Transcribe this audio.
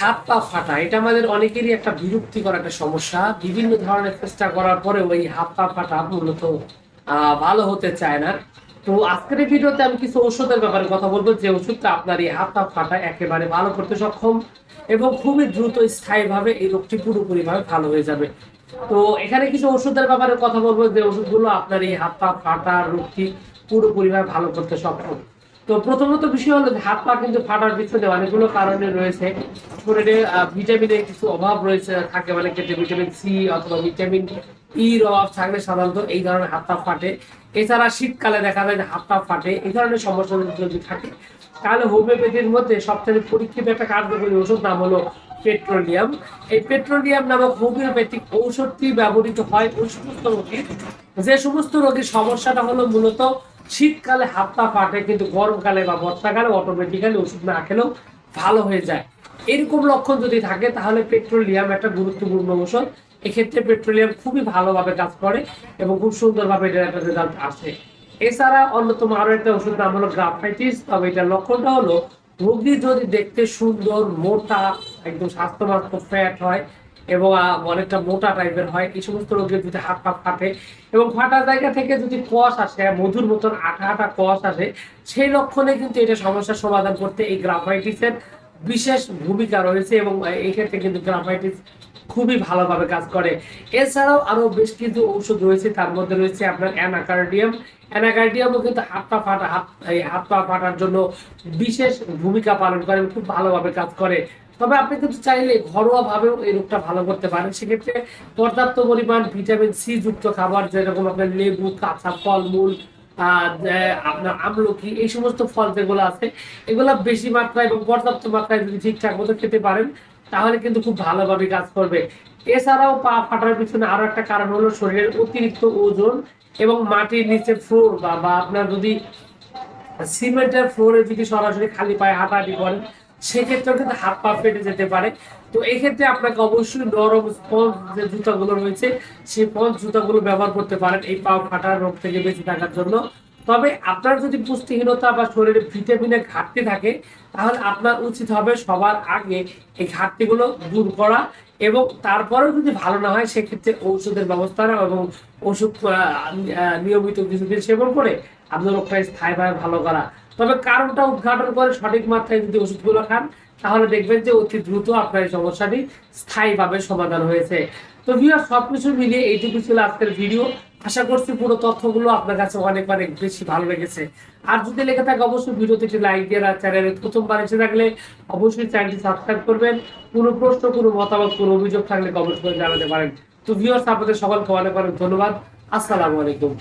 হাত পা ফাটা, এটা আমাদের অনেকেরই একটা বিরক্তিকর একটা সমস্যা। বিভিন্ন ধরনের চেষ্টা করার পরে ওই হাত পা ফাটা মূলত ভালো হতে চায় না। তো আজকের ভিডিওতে আমি কিছু ওষুধের ব্যাপারে কথা বলব, যে ওষুধটা আপনার এই হাত পা ফাটা একেবারে ভালো করতে সক্ষম এবং খুবই দ্রুত, স্থায়ীভাবে এই রোগটি পুরোপুরি ভাবে ভালো হয়ে যাবে। তো এখানে কিছু ওষুধের ব্যাপারে কথা বলব, যে ওষুধগুলো আপনার এই হাত পা ফাটার রোগটি পুরোপুরি ভাবে ভালো করতে সক্ষম। তো প্রথমত বিষয় হলো হাত পা কিন্তু ফাটার পিছনে অনেকগুলো কারণে রয়েছে। শরীরে ভিটামিনের কিছু অভাব রয়েছে, থাকে মানে ক্ষেত্রে ভিটামিন সি অথবা ভিটামিন ইর অভাব থাকলে সাধারণত এই ধরনের হাত পা ফাটে। এছাড়া শীতকালে দেখা যায় যে হাত পা ফাটে, এই ধরনের সমস্যা যদি থাকে, তাহলে হোমিওপ্যাথির মধ্যে সবচেয়ে পরীক্ষিত একটা কার্যকরী ওষুধ নাম হলো পেট্রোলিয়াম। এই পেট্রোলিয়াম নামক হোমিওপ্যাথিক ঔষধটি ব্যবহৃত হয় ওই সমস্ত রোগীর। যে সমস্ত রোগীর সমস্যাটা হলো মূলত শীতকালে হাত পা ফাটে, কিন্তু গরমকালে বা বর্ষাকালে অটোমেটিক্যালি ওষুধ না খেলেও ভালো হয়ে যায়। এরকম লক্ষণ যদি থাকে, তাহলে পেট্রোলিয়াম একটা গুরুত্বপূর্ণ ঔষধ। এক্ষেত্রে পেট্রোলিয়াম খুবই ভালোভাবে কাজ করে এবং খুব সুন্দরভাবে এটার একটা রেজাল্ট আসে। এছাড়া অন্যতম আরও একটা ওষুধ নাম হলো গ্রাফাইটিস। তবে এটার লক্ষণটা হলো, রোগী যদি দেখতে সুন্দর, মোটা, একদম স্বাস্থ্যবান ফ্যাট হয় এবং অনেকটা মোটা টাইপের হয়। এই সমস্ত রোগের যদি হাত পা ফাটে এবং ফাটা জায়গা থেকে যদি কষ আসে, মধুর মতন আঠা আঠা কষ আসে, সেই লক্ষণে কিন্তু এটা সমস্যার সমাধান করতে এই গ্রাফাইটিসের বিশেষ ভূমিকা রয়েছে এবং এই ক্ষেত্রে কিন্তু গ্রাফাইটিস খুবই ভালোভাবে কাজ করে। এছাড়াও আরও বেশ কিছু ঔষধ রয়েছে, তার মধ্যে রয়েছে আপনার অ্যানাকার্ডিয়াম। অ্যানাকার্ডিয়ামও কিন্তু হাত পা ফাটা, হাত, এই হাত পা ফাটার জন্য বিশেষ ভূমিকা পালন করে খুব ভালোভাবে কাজ করে। তবে আপনি কিন্তু চাইলে ঘরোয়া ভাবেও এই রোগটা ভালো করতে পারেন। সেক্ষেত্রে পর্যাপ্ত পরিমাণ ভিটামিন সি যুক্ত খাবার, যেরকম আপনার লেবু, কাঁচা ফলমূল আপনার আমলকি, এই সমস্ত ফল যেগুলো আছে, এগুলো বেশি মাত্রায় এবং পর্যাপ্ত মাত্রায় যদি ঠিকঠাক মতো খেতে পারেন, তাহলে কিন্তু খুব ভালোভাবে কাজ করবে। এছাড়াও পা ফাটার পিছনে আরও একটা কারণ হলো শরীরের অতিরিক্ত ওজন এবং মাটির নিচে ফ্লোর বা আপনার যদি সিমেন্টের ফ্লোরে যদি সরাসরি খালি পায়ে হাঁটাহাঁটি করেন সেক্ষেত্রেও কিন্তু হাত পা ফেটে যেতে পারে। তো এক্ষেত্রে আপনাকে অবশ্যই নরম স্পঞ্জ যে জুতাগুলো রয়েছে, সেই স্পঞ্জ জুতাগুলো ব্যবহার করতে পারেন। এই পা ফাটার রোগ থেকে বেঁচে থাকার জন্য। তবে আপনার যদি পুষ্টিহীনতা বা শরীরে ভিটামিনের ঘাটতি থাকে, তাহলে আপনার উচিত হবে সবার আগে এই ঘাটতিগুলো দূর করা এবং তারপরেও যদি ভালো না হয়, সেক্ষেত্রে ঔষধের ব্যবস্থা নেওয়া এবং ওষুধ নিয়মিত কিছুদিন সেবন করে আপনার রোগটা স্থায়ীভাবে ভালো করা। তবে কারণটা উদ্ঘাটন করে সঠিক মাত্রায় যদি ওষুধগুলো খান, তাহলে দেখবেন যে অতি দ্রুত আপনার এই সমস্যাটি স্থায়ীভাবে সমাধান হয়েছে। তো ভিউয়ার সবকিছু মিলিয়ে এইটুকু ছিল আজকের ভিডিও আশা করছি পুরো তথ্যগুলো আপনার কাছে অনেক অনেক বেশি ভালো লেগেছে। আর যদি লেগে থাকে, অবশ্যই ভিডিওতে একটি লাইক দিয়ে আর চ্যানেলে প্রথমবার এসে থাকলে অবশ্যই চ্যানেলটি সাবস্ক্রাইব করবেন। কোনো প্রশ্ন, কোনো মতামত, কোনো অভিযোগ থাকলে কমেন্ট করে জানাতে পারেন। তো ভিউয়ার্স আপনাদের সকলকে অনেক অনেক ধন্যবাদ। আসসালামু আলাইকুম।